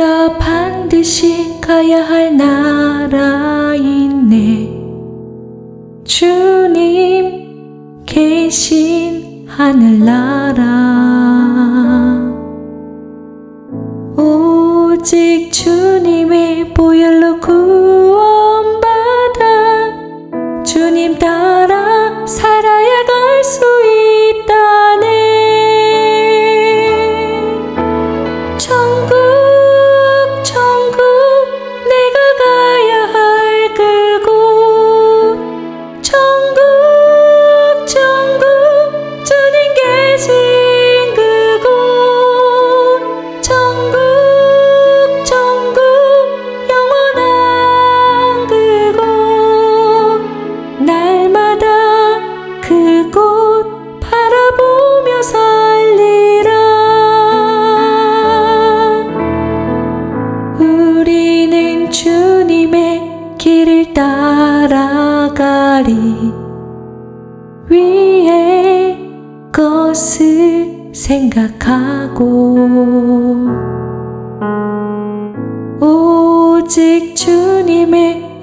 내가 반드시 가야 할 나라이네. 주님 계신 하늘나라. 오직 주님의 보혈로 구원받아 주님 따라 살아 주님의 길을 따라가리 위의 것을 생각하고 오직 주님의